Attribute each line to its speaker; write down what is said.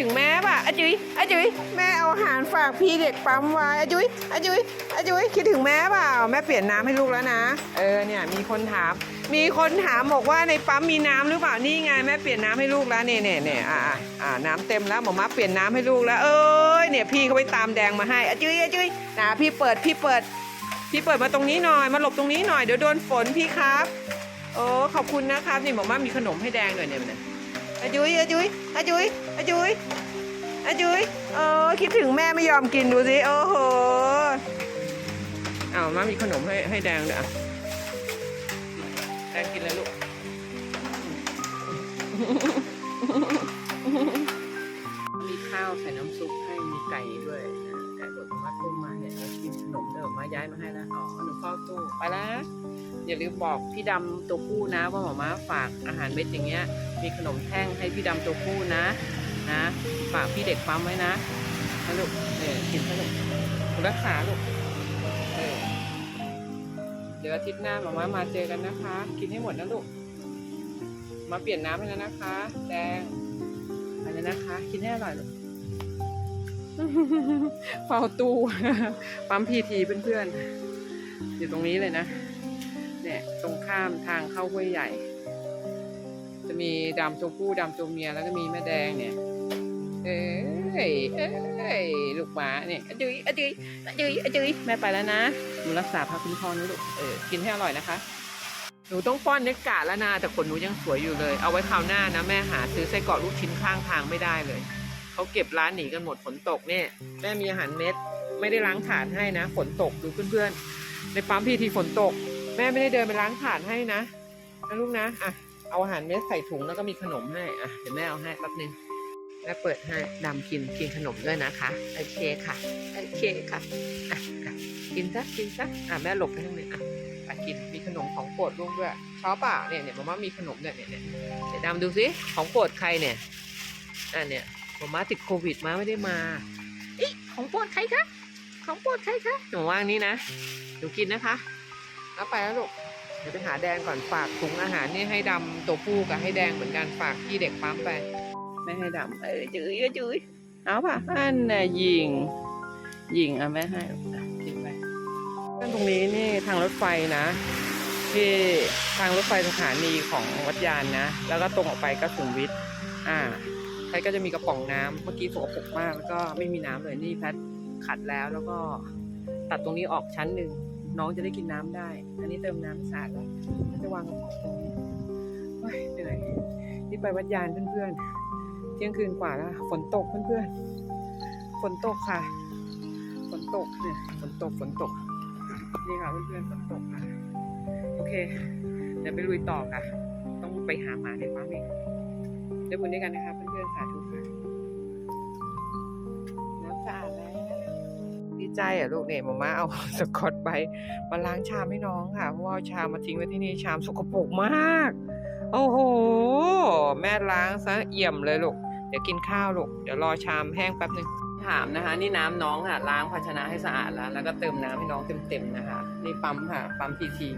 Speaker 1: ถึงแม่ป่ะอาจุยอาจุยแม่เอาอาหารฝากพี่เด็กปั๊มไว้อาจุยอาจุยอาจุยคิดถึงแม่เปล่า แม่เปลี่ยนน้ำให้ลูกแล้วนะ เออเนี่ยมีคนถาม มีคนถามบอกว่าในปั๊มมีน้ำหรือเปล่านี่ไงแม่เปลี่ยนน้ำให้ลูกแล้วเนี่ยเนี่ยเนี่ยอ่าอ่าอ่าน้ำเต็มแล้วหมอมาเปลี่ยนน้ำให้ลูกแล้ว เอ้ยเนี่ยพี่เขาไปตามแดงมาให้อาจุยอาจุยนะพี่เปิดพี่เปิด พี่เปิดมาตรงนี้หน่อยมาหลบตรงนี้หน่อยเดี๋ยวโดนฝนพี่ครับโอ้ขอบคุณนะครับนี่หมอมามีขนมให้แดงหน่อยเนี่ย อาจุยอาจุยอาจุยอาจุยอาจุยเออคิดถึงแม่ไม่ยอมกินดูสิโอ้โหเอามามีขนมให้ให้แดงเดี๋ยวอะแดงกินเลยลูกมีข้าวใส่น้ำซุปให้มีไก่ด้วยนะไก่บดมาต้มมาเนี่ยแล้วกินขนมเดิมมาย้ายมาให้แล้วอ๋อหนูเฝ้าตู้ไปแล้วนะ อย่าลืมบอกพี่ดำตัวผู้นะ ว่าหมอม้าฝากอาหารเม็ดอย่างเงี้ย มีขนมแท่งให้พี่ดำตัวผู้นะนะฝากพี่เด็กปั๊มไว้นะนะลูกเออกินซะลูกรักษาลูกเออเดี๋ยวอาทิตย์หน้าหมอม้ามาเจอกันนะคะ กินให้หมดนะลูกมาเปลี่ยนน้ำให้แล้วนะคะ แดงไปเลยนะคะ กินให้อร่อยลูกเฝ้าตู้ปั๊มพีทีเพื่อนๆอยู่ตรงนี้เลยนะ เนี่ยตรงข้ามทางเข้าห้วยใหญ่ จะมีดำตัวผู้ดำตัวเมียแล้วก็มีแม่แดงเนี่ย เอ้ยเอ้ยลูกหมาเนี่ยอะจุยอะจุยอะจุยอะจุยแม่ไปแล้วนะหนูรักษาพาคุ้มครอนะลูกเออกินให้อร่อยนะคะ หนูต้องป้อนเนกกาแล้วนะแต่ขนหนูยังสวยอยู่เลย เอาไว้คราวหน้านะแม่หาซื้อไส้กรอกลูกชิ้นข้างทางไม่ได้เลยเขาเก็บร้านหนีกันหมดฝนตกเนี่ยแม่มีอาหารเม็ดไม่ได้ล้างถาดให้นะฝนตกดูเพื่อนๆในปั๊มพี่ทีฝนตก แม่ไม่ได้เดินไปล้างถาดให้นะนะลูกนะอะเอาอาหารเม็ดใส่ถุงแล้วก็มีขนมให้อะเดี๋ยวแม่เอาให้แป๊บนึงแม่เปิดให้ดำกินกินขนมด้วยนะคะโอเคค่ะโอเคค่ะอะอะกินซะกินซะอะแม่หลบไปทางนี้อะอะกินมีขนมของโปรดลูกด้วยชอบป่ะเนี่ยเนี่ยมาม่ามีขนมเนี่ยเนี่ยเนี่ยเดี๋ยวดำดูสิของโปรดใครเนี่ยอะเนี่ยมาม่าติดโควิดมาไม่ได้มาอีของโปรดใครคะของโปรดใครคะหนูว่างนี้นะหนูกินนะคะ เอาไปแล้วลูกเดี๋ยวไปหาแดงก่อนฝากถุงอาหารนี่ให้ดำตัวผู้กับให้แดงเหมือนกันฝากพี่เด็กปั๊มไป ไม่ให้ดำเออจื้อจื้อเอาป่ะอันน่ะยิงยิงอะแม่ให้อะกินไปตรงนี้นี่ทางรถไฟนะ ที่ทางรถไฟสถานีของวัดยานนะ แล้วก็ตรงออกไปก็สุขุมวิทอ่าแพทย์ก็จะมีกระป๋องน้ำเมื่อกี้สกปรกมากแล้วก็ไม่มีน้ำเลยนี่แพทย์ขัดแล้วแล้วก็ตัดตรงนี้ออกชั้นหนึ่ง น้องจะได้กินน้ำได้ อันนี้เติมน้ำสะอาดแล้วจะวางกระป๋องตรงนี้เหนื่อยนี่ไปวัดยานเพื่อนๆ เที่ยงคืนกว่าแล้วฝนตกเพื่อนๆ ฝนตกค่ะ ฝนตกเนี่ยฝนตกฝนตก นี่ค่ะเพื่อนๆฝนตกค่ะ โอเค เดี๋ยวไปลุยต่อค่ะ ต้องไปหาหมาในปั๊มอีกเดี๋ยวบุญด้วยกันนะคะเพื่อนๆสาธุค่ะน้ำสะอาดแล้ว ใจอะลูกเนี่ยมาม่าเอาสกอตไปมาล้างชามให้น้องค่ะเพราะว่าชามมาทิ้งไว้ที่นี่ชามสกปรกมาก โอ้โห แม่ล้างซะเอี่ยมเลยลูกเดี๋ยวกินข้าวลูกเดี๋ยวรอชามแห้งแป๊บหนึ่งถามนะคะ นี่น้ำน้องค่ะล้างภาชนะให้สะอาดแล้ว แล้วก็เติมน้ำให้น้องเต็มๆนะคะ นี่ปั๊มค่ะปั๊มพีที